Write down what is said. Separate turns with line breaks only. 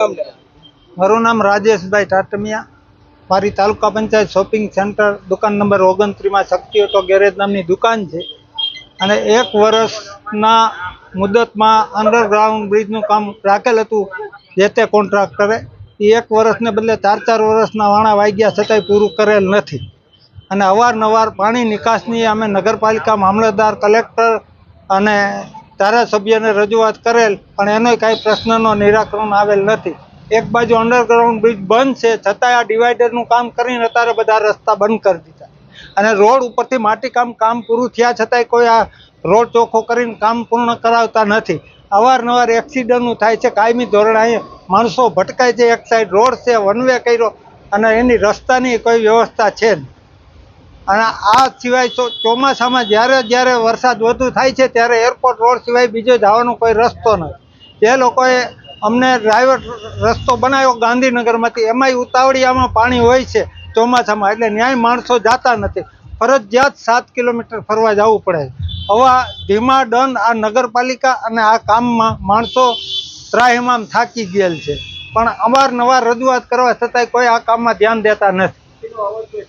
મારું નામ રાજેશભાઈ ટાટમિયા. મારી તાલુકા પંચાયત શોપિંગ સેન્ટર, દુકાન નંબર ઓગણત્રીસમાં શક્તિ ઓટો ગેરેજ નામની દુકાન છે. અને એક વર્ષના મુદતમાં અંડરગ્રાઉન્ડ બ્રિજનું કામ રાખેલ હતું, જે તે કોન્ટ્રાક્ટરે. એ એક વર્ષને બદલે ચાર ચાર વર્ષના વાણા વાગ્યા છતાંય પૂરું કરેલ નથી. અને અવારનવાર પાણી નિકાસની અમે નગરપાલિકા મામલતદાર કલેક્ટર અને ધારાસભ્યને રજૂઆત કરેલ, પણ એનોય કાંઈ પ્રશ્નનો નિરાકરણ આવેલ નથી. એક બાજુ અંડરગ્રાઉન્ડ બ્રિજ બંધ છે, છતાંય આ ડિવાઈડરનું કામ કરીને અત્યારે બધા રસ્તા બંધ કરી દીધા. અને રોડ ઉપરથી માટીકામ કામ પૂરું થયા છતાંય કોઈ આ રોડ ચોખ્ખો કરીને કામ પૂર્ણ કરાવતા નથી. અવારનવાર એક્સિડન્ટનું થાય છે, કાયમી ધોરણે અહીં માણસો ભટકાય છે, એક સાઈડ રોડ છે વન વે કર્યો, અને એની રસ્તાની કોઈ વ્યવસ્થા છે જ અને આ સિવાય ચોમાસામાં જ્યારે જ્યારે વરસાદ વધુ થાય છે ત્યારે એરપોર્ટ રોડ સિવાય બીજો જવાનો કોઈ રસ્તો નથી. જે લોકોએ અમને ડ્રાઈવર રસ્તો બનાવ્યો ગાંધીનગરમાંથી, એમાંય ઉતાવળિયામાં પાણી હોય છે ચોમાસામાં, એટલે ન્યાય માણસો જાતા નથી. ફરજિયાત સાત કિલોમીટર ફરવા જવું પડે. હવે ધીમા દંડ આ નગરપાલિકા અને આ કામમાં માણસો ત્રાહિમામ થાકી ગયેલ છે. પણ અવારનવાર રજૂઆત કરવા છતાંય કોઈ આ કામમાં ધ્યાન દેતા નથી.